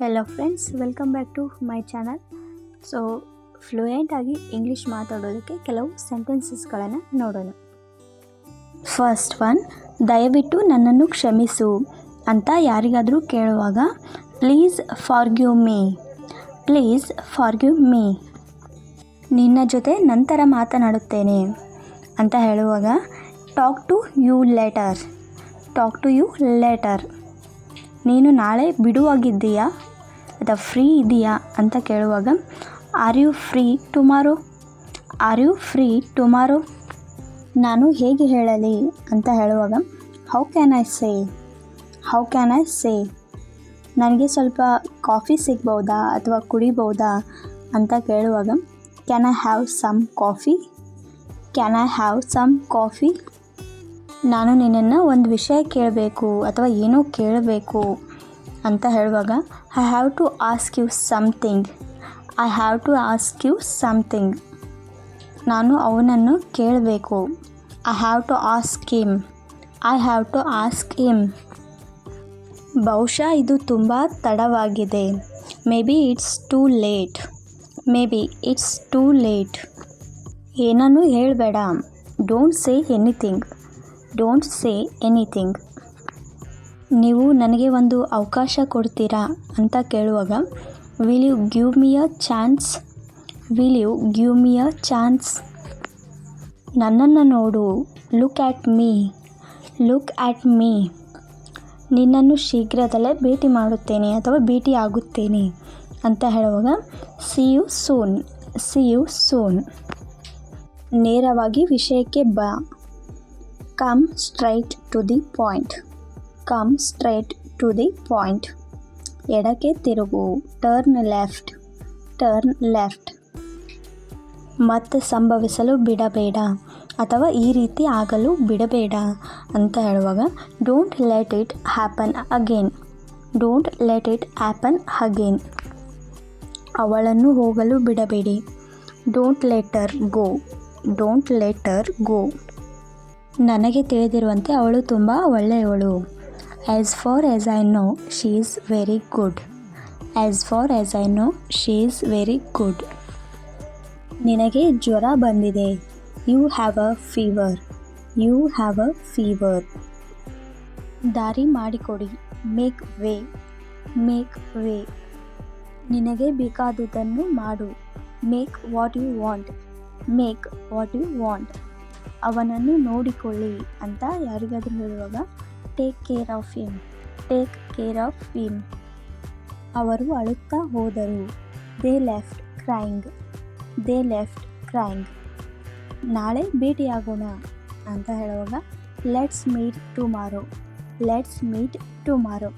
Hello friends welcome back to my channel so ಫ್ಲೂಯೆಂಟಾಗಿ English ಮಾತಾಡೋದಕ್ಕೆ ಕೆಲವು ಸೆಂಟೆನ್ಸಸ್ಗಳನ್ನು ನೋಡೋಣ. ಫಸ್ಟ್ ಒನ್ ದಯವಿಟ್ಟು ನನ್ನನ್ನು ಕ್ಷಮಿಸು ಅಂತ ಯಾರಿಗಾದರೂ ಕೇಳುವಾಗ please forgive me please forgive me ನಿನ್ನ ಜೊತೆ ನಂತರ ಮಾತನಾಡುತ್ತೇನೆ ಅಂತ ಹೇಳುವಾಗ talk to you later talk to you later ನೀನು ನಾಳೆ ಬಿಡುವಾಗಿದ್ದೀಯಾ? ಅಥವಾ ಫ್ರೀ ಇದೆಯಾ ಅಂತ ಕೇಳುವಾಗ are you free tomorrow are you free tomorrow ನಾನು ಹೇಗೆ ಹೇಳಲಿ ಅಂತ ಹೇಳುವಾಗ how can I say how can I say ನನಗೆ ಸ್ವಲ್ಪ ಕಾಫಿ ಸಿಗ್ಬೋದಾ ಅಥವಾ ಕುಡಿಬೋದಾ? ಅಂತ ಕೇಳುವಾಗ can I have some coffee can I have some coffee ನಾನು ನಿನ್ನನ್ನು ಒಂದು ವಿಷಯ ಕೇಳಬೇಕು ಅಥವಾ ಏನೋ ಕೇಳಬೇಕು ಅಂತ ಹೇಳುವಾಗ I have to ask you something I have to ask you something ನಾನು ಅವನನ್ನು ಕೇಳಬೇಕು. I have to ask him I have to ask him ಬಹುಶಃ ಇದು ತುಂಬ ತಡವಾಗಿದೆ. Maybe it's too late maybe it's too late ಏನನ್ನೂ ಹೇಳಬೇಡ. Don't say anything don't say anything ನೀವು ನನಗೆ ಒಂದು ಅವಕಾಶ ಕೊಡ್ತೀರಾ ಅಂತ ಕೇಳುವಾಗ will you give me a chance will you give me a chance ನನ್ನನ್ನು ನೋಡು. Look at me look at me ನಿನ್ನನ್ನು ಶೀಘ್ರದಲ್ಲೇ ಭೇಟಿ ಮಾಡುತ್ತೇನೆ ಅಥವಾ ಭೇಟಿ ಆಗುತ್ತೇನೆ ಅಂತ ಹೇಳುವಾಗ see you soon see you soon ನೇರವಾಗಿ ವಿಷಯಕ್ಕೆ ಬಾ. Come straight to the point come straight to the point ಎಡಕ್ಕೆ ತಿರುಗು. ಟರ್ನ್ ಲೆಫ್ಟ್ ಟರ್ನ್ ಲೆಫ್ಟ್ ಮತ್ತೆ ಸಂಭವಿಸಲು ಬಿಡಬೇಡ. ಅಥವಾ ಈ ರೀತಿ ಆಗಲು ಬಿಡಬೇಡ ಅಂತ ಹೇಳುವಾಗ don't let it happen again don't let it happen again ಅವಳನ್ನು ಹೋಗಲು ಬಿಡಬೇಡಿ. Don't let her go don't let her go ನನಗೆ ತಿಳಿದಿರುವಂತೆ ಅವಳು ತುಂಬ ಒಳ್ಳೆಯವಳು. As far as I know she is very good as far as I know she is very good ನಿನಗೆ ಜ್ವರ ಬಂದಿದೆ. You have a fever you have a fever ದಾರಿ ಮಾಡಿಕೊಡಿ. Make way make way ನಿನಗೆ ಬೇಕಾದುದನ್ನು ಮಾಡು. Make what you want make what you want ಅವನನ್ನು ನೋಡಿಕೊಳ್ಳಿ ಅಂತ ಯಾರಿಗಾದರೂ ಹೇಳುವಾಗ take care of him take care of him ಅವರು ಅಳುತ್ತಾ ಹೋದರು. They left crying they left crying ನಾಳೆ ಭೇಟಿಯಾಗೋಣ ಅಂತ ಹೇಳುವಾಗ let's meet tomorrow let's meet tomorrow